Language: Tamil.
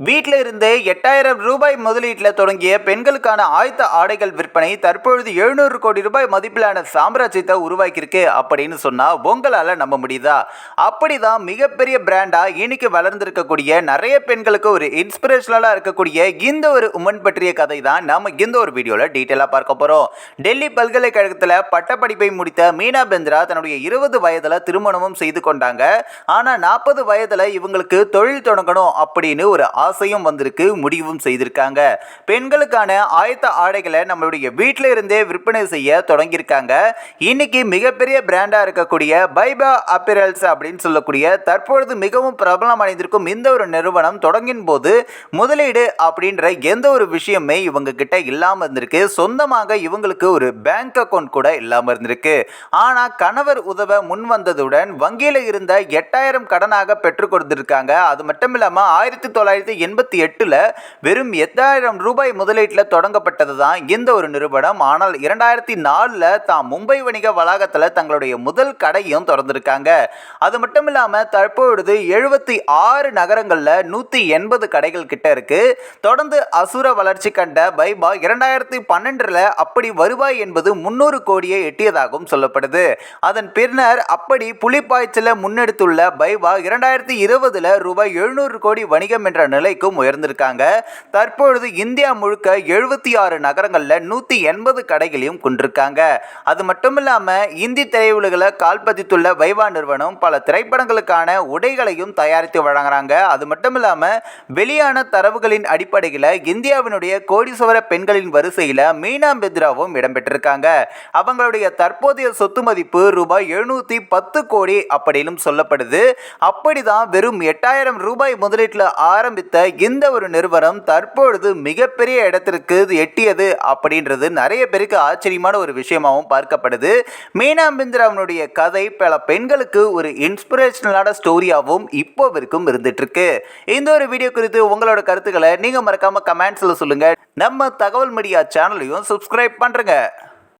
வீட்டில் இருந்தே எட்டாயிரம் ரூபாய் முதலீட்டில் தொடங்கிய பெண்களுக்கான ஆயத்த ஆடைகள் விற்பனை தற்பொழுது எழுநூறு கோடி ரூபாய் மதிப்பிலான சாம்ராஜ்யத்தை உருவாக்கியிருக்கு அப்படின்னு சொன்னால் உங்களால் நம்ப முடியுதா? அப்படிதான் மிகப்பெரிய பிராண்டாக இன்னைக்கு வளர்ந்துருக்கக்கூடிய நிறைய பெண்களுக்கு ஒரு இன்ஸ்பிரேஷனலாக இருக்கக்கூடிய இந்த ஒரு உமன் பற்றிய கதை தான் நம்ம இந்த ஒரு வீடியோவில் டீட்டெயிலாக பார்க்க போகிறோம் டெல்லி பல்கலைக்கழகத்தில் பட்டப்படிப்பை முடித்த மீனா பெந்திரா தன்னுடைய இருபது வயதில் திருமணமும் செய்து கொண்டாங்க. ஆனால் நாற்பது வயதில் இவங்களுக்கு தொழில் தொடங்கணும் அப்படின்னு ஒரு ஆசையும் வந்திருக்கு முடிவும் செய்திருக்காங்க. பெண்களுக்கான ஆயத்த ஆடைகளை நம்மளுடைய வீட்டில் இருந்தே விற்பனை செய்ய தொடங்கியிருக்காங்க. இன்னைக்கு மிகப்பெரிய பிராண்டாக இருக்கக்கூடிய பைபா அப்பிரல்ஸ் அப்படின்னு சொல்லக்கூடிய தற்பொழுது மிகவும் பிரபலம் அடைந்திருக்கும் இந்த ஒரு நிறுவனம் தொடங்கின் போது முதலீடு அப்படின்ற எந்த ஒரு விஷயமே இவங்க கிட்ட இல்லாமல் இருந்திருக்கு. சொந்தமாக இவங்களுக்கு ஒரு பேங்க் அக்கௌண்ட் கூட இல்லாமல் இருந்திருக்கு. ஆனால் கணவர் உதவ முன் வந்ததுடன் வங்கியில் இருந்த எட்டாயிரம் கடனாக பெற்றுக் கொடுத்திருக்காங்க. அது மட்டும் இல்லாமல் ஆயிரத்தி தொள்ளாயிரத்தி எண்பத்தி எட்டில் வெறும் எட்டாயிரம் ரூபாய் முதலீட்டில் தொடங்கப்பட்டது தான் இந்த ஒரு நிறுவனம். ஆனால் இரண்டாயிரத்தி நாலில் தான் மும்பை வணிக வளாகத்தில் தங்களுடைய முதல் கடையும் திறந்திருக்காங்க. அது மட்டும் இல்லாமல் தற்பொழுது எழுபத்தி ஆறு நகரங்களில் நூற்றி எண்பது கடைகள் கிட்ட இருக்கு. தொடர்ந்து அசுர வளர்ச்சி கண்ட பைபா இரண்டாயிரத்தி பன்னெண்டில் அப்படி வருவாய் என்பது முன்னூறு கோடியை எட்டியதாகவும் சொல்லப்படுது. அதன் பின்னர் அப்படி புலிப்பாய்ச்சலை முன்னெடுத்துள்ள பைபா இரண்டாயிரத்தி இருபதுல ரூபாய் எழுநூறு கோடி வணிகம் என்ற நிலைக்கும் உயர்ந்திருக்காங்க. தற்பொழுது இந்தியா முழுக்க எழுபத்தி ஆறு நகரங்களில் நூற்றி எண்பது கடைகளையும் கொண்டிருக்காங்க. அது மட்டும் இல்லாமல் இந்தி திரையுலகில் கால்பதித்துள்ள வைவா நிறுவனம் பல திரைப்படங்களுக்கான உடைகளையும் தயாரித்து வழங்குறாங்க. அது மட்டும் இல்லாமல் வெளியான தரவுகளின் அடிப்படையில் இந்தியாவினுடைய கோடீஸ்வர பெண்களின் வரிசையில் மீனா பெத்ராவும் இடம்பெற்றிருக்காங்க. அவங்களுடைய தற்போதைய சொத்து மதிப்பு ரூபாய் எழுநூற்றி பத்து கோடி அப்படின்னு சொல்லப்படுது. அப்படிதான் வெறும் எட்டாயிரம் ரூபாய் முதலீட்டில் ஆரம்பித்த இந்த ஒரு நிறுவனம் தற்பொழுது மிகப்பெரிய இடத்திற்கு இது எட்டியது அப்படின்றது நிறைய பேருக்கு ஆச்சரியமான ஒரு விஷயமாகவும் பார்க்கப்படுது. மீனாபிந்திராவினுடைய கதை பல பெண்களுக்கு ஒரு இன்ஸ்பிரேஷனலான ஸ்டோரியாகவும் இப்போ வரைக்கும் இருந்துட்டு இருக்கு இந்த ஒரு வீடியோ குறித்து உங்களோட கருத்துக்களை நீங்கள் மறக்காம கமெண்ட்ஸில் சொல்லுங்கள் நம்ம தகவல் மீடியா சேனலையும் சப்ஸ்கிரைப் பண்ணுறங்க